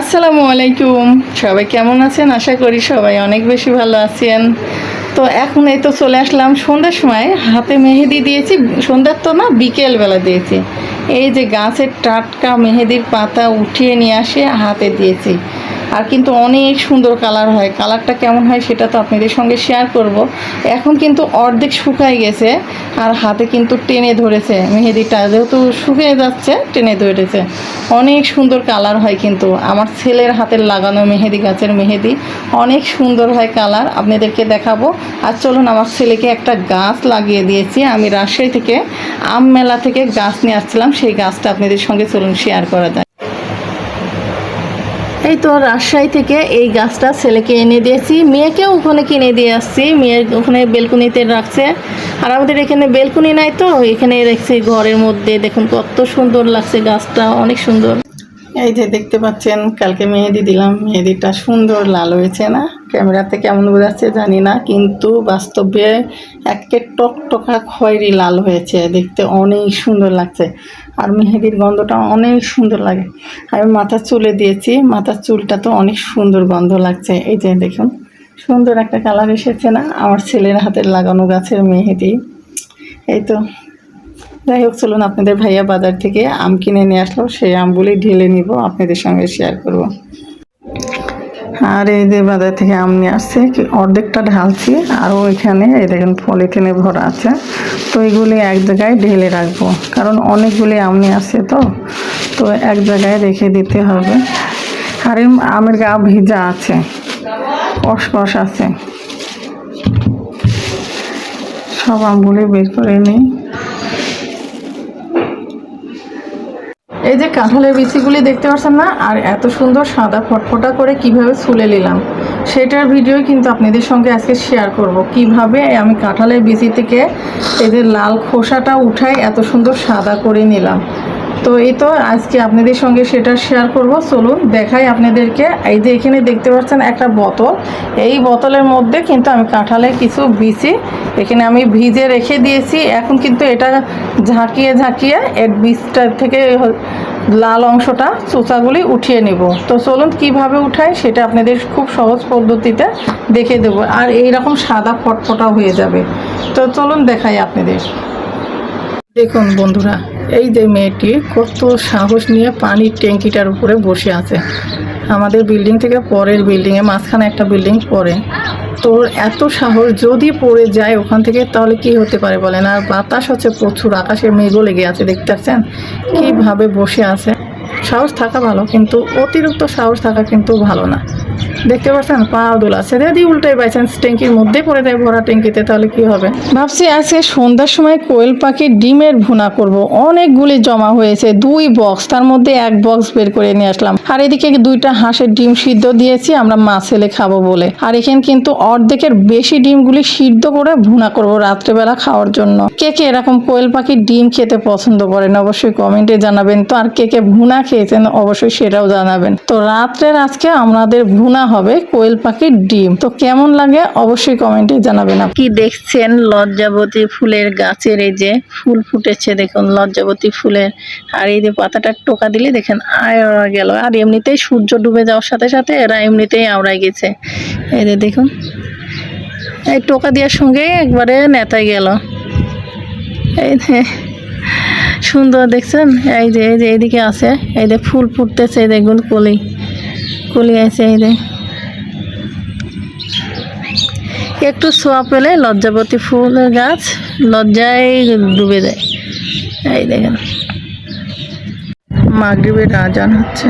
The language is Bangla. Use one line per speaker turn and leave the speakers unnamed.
আসসালামু আলাইকুম। সবাই কেমন আছেন? আশা করি সবাই অনেক বেশি ভালো আছেন। তো এখন এই তো চলে আসলাম সন্ধ্যার সময়। হাতে মেহেদি দিয়েছি। সন্ধ্যার তো না, বিকেলবেলা দিয়েছি। এই যে গাছের টাটকা মেহেদির পাতা উঠিয়ে নিয়ে আসে, হাতে দিয়েছি। আর কিন্তু অনেক সুন্দর কালার হয়। কালারটা কেমন হয় সেটা তো আপনাদের সঙ্গে শেয়ার করব। এখন কিন্তু অর্ধেক শুকায় গেছে আর হাতে কিন্তু টেনে ধরেছে। মেহেদিটা যেহেতু শুকিয়ে যাচ্ছে, টেনে ধরেছে। অনেক সুন্দর কালার হয় কিন্তু। আমার ছেলের হাতের লাগানো মেহেদি, গাছের মেহেদি, অনেক সুন্দর হয় কালার। আপনাদেরকে দেখাবো। আর চলুন, আমার ছেলেকে একটা গাছ লাগিয়ে দিয়েছি। আমি রাজশাহী থেকে আম মেলা থেকে গাছ নিয়ে আসছিলাম। সেই গাছটা আপনাদের সঙ্গে চলুন শেয়ার করা যায় এই তো রাজশাহী থেকে এই গাছটা ছেলেকে এনে দিয়েছি। মেয়েকেও ওখানে কিনে দিয়ে আসছি। মেয়ের ওখানে বেলকুনিতে রাখছে। আর আমাদের এখানে বেলকুনি নাই তো, এখানে রেখেছি ঘরের মধ্যে। দেখুন কত সুন্দর লাগছে গাছটা, অনেক সুন্দর। এই যে দেখতে পাচ্ছেন, কালকে মেহেদি দিলাম। মেহেদিটা সুন্দর লাল হয়েছে না? ক্যামেরাতে কেমন বোঝাচ্ছে জানি না, কিন্তু বাস্তবে একে টকটকা খয়েরি লাল হয়েছে। দেখতে অনেক সুন্দর লাগছে। আর মেহেদির গন্ধটা অনেক সুন্দর লাগে। আমি মাথার চুলে দিয়েছি। মাথার চুলটা তো অনেক সুন্দর গন্ধ লাগছে। এই যে দেখুন, সুন্দর একটা কালার এসেছে না? আমার ছেলের হাতের লাগানো গাছের মেহেদি। এই তো যাই হোক, চলুন আপনাদের ভাইয়া বাজার থেকে আম কিনে নিয়ে আসলো। সেই আমগুলি ঢেলে নিব, আপনাদের সঙ্গে শেয়ার করব। আর এই যে বাজার থেকে আম নিয়ে আসছে অর্ধেকটা ঢালছি, আরও এখানে, এই দেখেন পলিথিনে ভরা আছে। তো এগুলি এক জায়গায় ঢেলে রাখব, কারণ অনেকগুলি আম নিয়ে আসছে তো তো এক জায়গায় রেখে দিতে হবে। আর আমের গা ভিজা আছে কসকস আছে। সব আমগুলি বের করে নিই। এই যে কাঁঠালের বিচিগুলি দেখতে পাচ্ছেন না, আর এত সুন্দর সাদা ফটফটা করে কীভাবে ছুলে নিলাম, সেটার ভিডিও কিন্তু আপনাদের সঙ্গে আজকে শেয়ার করব। কীভাবে আমি কাঁঠালের বিচি থেকে এই যে লাল খোসাটা উঠাই এত সুন্দর সাদা করে নিলাম। তো এই তো আজকে আপনাদের সঙ্গে সেটা শেয়ার করব। চলুন দেখাই আপনাদেরকে। এই যে এখানে দেখতে পাচ্ছেন একটা বোতল। এই বোতলের মধ্যে কিন্তু আমি কাঁঠালের কিছু বিচি এখানে আমি ভিজে রেখে দিয়েছি। এখন কিন্তু এটা ঝাঁকিয়ে ঝাঁকিয়ে এর বীজটা থেকে লাল অংশটা চোচাগুলি উঠিয়ে নেব। তো চলুন কীভাবে উঠাই সেটা আপনাদের খুব সহজ পদ্ধতিতে দেখে দেবো। আর এই রকম সাদা ফটফটা হয়ে যাবে। তো চলুন দেখাই আপনাদের। দেখুন বন্ধুরা এই যে মেয়েটি কত সাহস নিয়ে পানির ট্যাঙ্কিটার উপরে বসে আছে। আমাদের বিল্ডিং থেকে পরের বিল্ডিংয়ে মাঝখানে একটা বিল্ডিং পরে তোর এত সাহস যদি পড়ে যায় ওখান থেকে তাহলে কি হতে পারে বলেন? আর বাতাস হচ্ছে প্রচুর, আকাশে মেঘও লেগে আছে, দেখতে পাচ্ছেন? কীভাবে বসে আছে? সাহস থাকা ভালো, কিন্তু অতিরিক্ত সাহস থাকা কিন্তু ভালো না। দেখতে পাচ্ছেন, পা দোলাচ্ছে যদি উল্টাই বাই ট্যাঙ্কির মধ্যে পড়ে যায় ভরা ট্যাঙ্কিতে, তাহলে কি হবে? ভাবছি আজকে সন্ধ্যার সময় কোয়েল পাখির ডিমের ভুনা করব। অনেকগুলি জমা হয়েছে, দুই বক্স তার মধ্যে এক বক্স বের করে নিয়ে আসলাম। আর এদিকে দুইটা হাঁসের ডিম সিদ্ধ দিয়েছি, আমরা মা ছেলে খাব বলে। আর এখানে কিন্তু অর্ধেকের বেশি ডিমগুলি সিদ্ধ করে ভুনা করব রাত্রেবেলা খাওয়ার জন্য। কে কে এরকম কোয়েল পাখির ডিম খেতে পছন্দ করেন, অবশ্যই কমেন্টে জানাবেন। তো আর কে কে ভুনা খেয়েছেন, অবশ্যই সেটাও জানাবেন। তো রাত্রের আজকে আমাদের ভুনা হবে কোয়েল পাখির ডিম। তো কেমন লাগে অবশ্যই কমেন্টে জানাবেন কি দেখছেন লজ্জাবতী ফুলের গাছের এই যে ফুল ফুটেছে, দেখুন লজ্জাবতী ফুলের। আর এই যে পাতাটা টোকা দিলে দেখেন আয়রা গেল। আর এমনিতেই সূর্য ডুবে যাওয়ার সাথে সাথে এরা এমনিতেই আওড়ায় গেছে। এই যে দেখুন, এই টোকা দেওয়ার সঙ্গে একবারে নেতায় গেল। এই সুন্দর, দেখছেন? এই যে এই যে, এইদিকে আছে। এই যে ফুল ফুটতেছে, এই দেখুন কলি। কলি আছে, এই যে। একটু ছোঁয়া পেলে লজ্জাবতী ফুলের গাছ লজ্জায় ডুবে যায়। এই দেখেন। মাগরীবের আজান হচ্ছে।